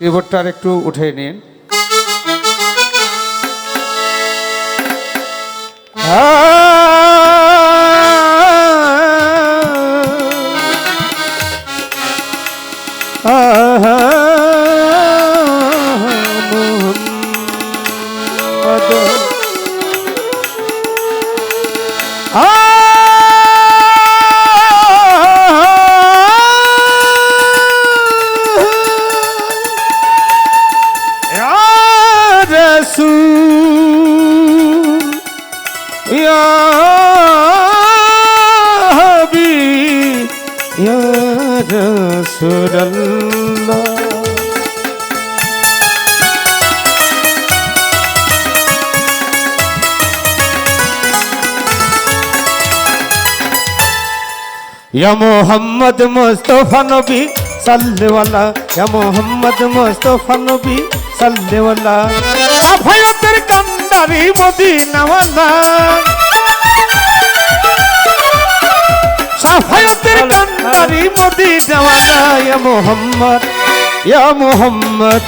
কিবোর্ডটা আর একটু উঠে নিন। يا রসুরল্লা Ya Muhammad Mustafa Nabi Salliwala Ya Muhammad Mustafa Nabi Salliwala Afayatir Kandari Modinawala সাফায়তের কান্নারি Modi জওয়ানা ইয়া মোহাম্মদ ইয়া মোহাম্মদ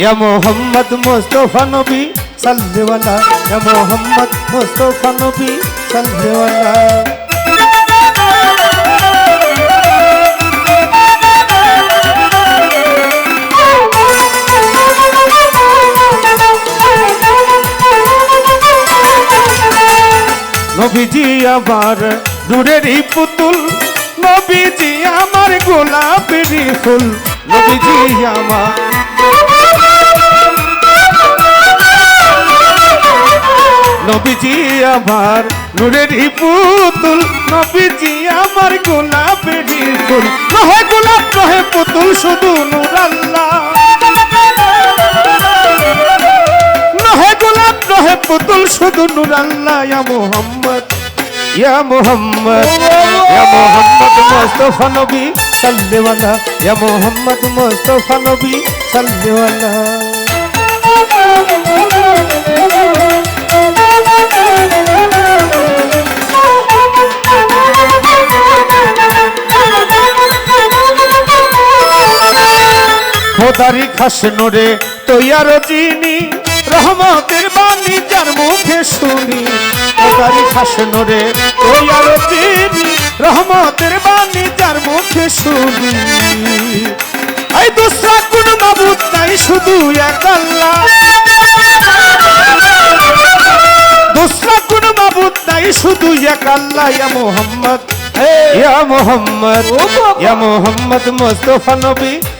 ইয়া মোহাম্মদ মুস্তাফা নবী সাল্লাল্লাহ ইয়া মোহাম্মদ মুস্তাফা নবী সাল্লাল্লাহ নবীজি আবার নূরেরই পুতুল। নবীজি আমার গোলাপেরই ফুল। নবীজি আমার। নবীজি আমার। নূরেরই পুতুল। নবীজি আমার গোলাপেরই ফুল। নহে গোলাপ, নহে পুতুল, শুধু নূর আল্লাহ। নহে গোলাপ, নহে পুতুল, শুধু নূর আল্লাহ মোহাম্মদ। ইয়া মোহাম্মদ ইয়া মোহাম্মদ মুস্তাফা নবী, সাল্লিওয়ালা। ইয়া মোহাম্মদ মুস্তাফা নবী, সাল্লিওয়ালা। খোদারি খাস নোরে তৈয়ার চিনি রহমতের বাণী যার মুখে শুনি। খোদারি খাস নোরে তৈয়ার চিনি। রহমতের বাণী যার মুখে শুনি। এই দুসরা কোন মাবুদ নাই শুধু এক আল্লাহ দুসরা কোন মাবুদ নাই শুধু এক আল্লাহ ইয়া মোহাম্মদ ইয়া মোহাম্মদ ইয়া মোহাম্মদ মুস্তাফা নবী।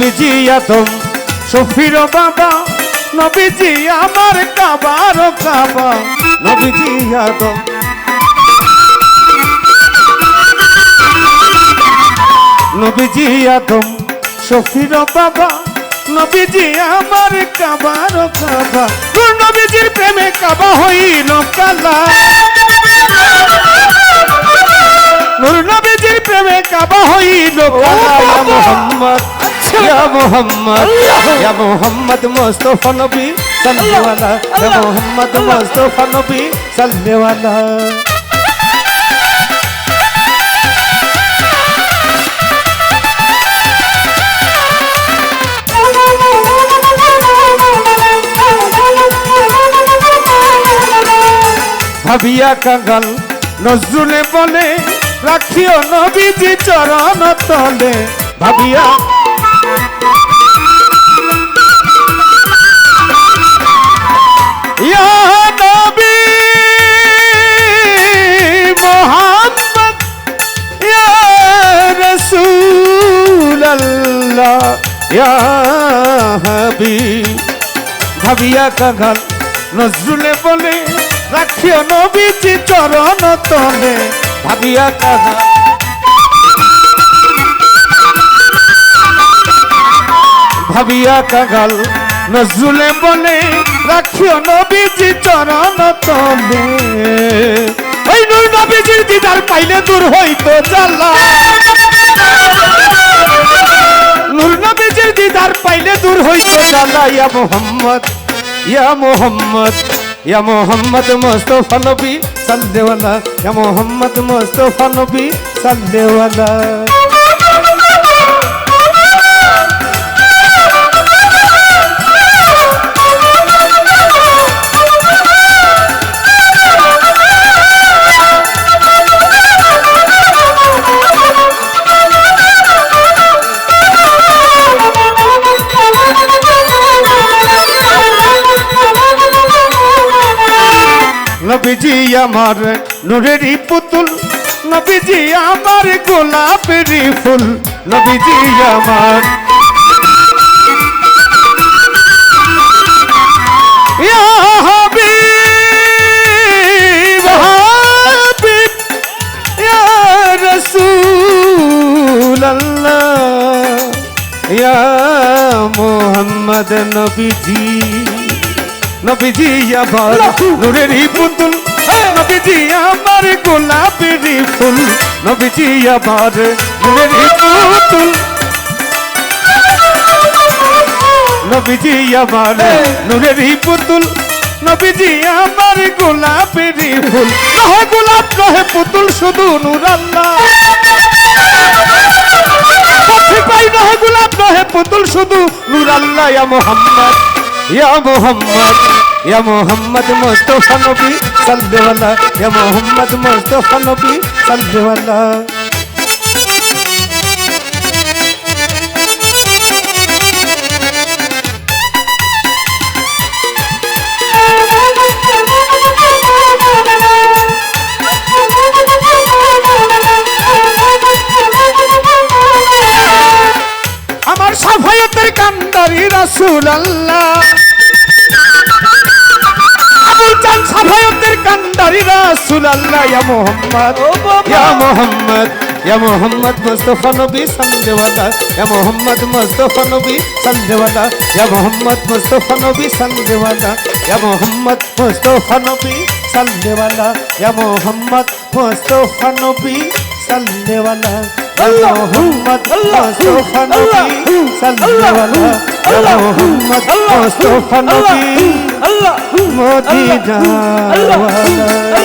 নবীজি আদম সফির বাবা নবীজি আমার কাবার কাবা নবীজি আদম নবীজি আদম সফির বাবা নবীজি আমার কাবার কাবা। নবীজির প্রেমে কাবা হইল কালা নূর নবীজির প্রেমে কাবা হইল কালা মোহাম্মদ ইয়া মোহাম্মদ ইয়া মোহাম্মদ মুস্তাফা নবী সাল্লাল্লাহু ইয়া মোহাম্মদ মুস্তাফা নবী সাল্লাল্লাহু ভাবিয়া কাঙ্গাল নজরুলে বলে রাখিও নবীজি চরণ তলে। ভাবিয়া ভাবিয়া কাঙ্গাল নজরুলে বলে রাখিও নবীজি চরণ তলে। ভাবিয়া কাঙ্গাল ভাবিয়া কাগাল নজরুলে বলে রাখিও নবীজি চরণ তলে। ওই নূর নবীজির দিদার পাইলে দূর হইতো জ্বালা। নূর নবীজির দিদার পাইলে দূর হইতো জ্বালা। ইয়া মোহাম্মদ ইয়া মোহাম্মদ ইয়া মোহাম্মদ মুস্তফা নবী সাল্লেওয়ালা ইয়া মোহাম্মদ মুস্তফা নবী সাল্লেওয়ালা নবীজি আমার নূরেরই পুতুল নবীজি আমার গোলাপেরই ফুল নবীজি আমার। মুহাম্মদ নবীজি। নবীজি আমার নূরেরই পুতুল। নবীজি আমার গোলাপেরই ফুল। নবীজি আমার নূরেরই পুতুল। নবীজি আমার নূরেরই পুতুল। নবীজি আমার গোলাপেরই ফুল। নহে গোলাপ নহে পুতুল শুধু নূর আল্লাহ। পথে পাই নহে গোলাপ নহে পুতুল শুধু নূর আল্লাহ ইয়া মোহাম্মদ। ইয়া মোহাম্মদ ইয়া মোহাম্মদ মুস্তফা নবী সাল্লেওয়ালা ইয়া মোহাম্মদ মুস্তফা নবী সাল্লেওয়ালা সাফায়তের কান্দারি রাসূল আল্লাহ আবুল চান সাফায়তের কান্দারি রাসূল আল্লাহ ইয়া মোহাম্মদ ইয়া মোহাম্মদ ইয়া মোহাম্মদ মুস্তফা নবী সাল্লেওয়ালা ইয়া মোহাম্মদ মুস্তফা নবী সাল্লেওয়ালা ইয়া মোহাম্মদ মুস্তফা নবী সাল্লেওয়ালা ইয়া মোহাম্মদ মুস্তফা নবী সাল্লেওয়ালা ইয়া মোহাম্মদ মুস্তফা নবী সাল্লেওয়ালা ইয়া মোহাম্মদ মুস্তফা নবী সাল্লেওয়ালা ইয়া মোহাম্মদ মুস্তফা নবী মদিনা ওয়ালা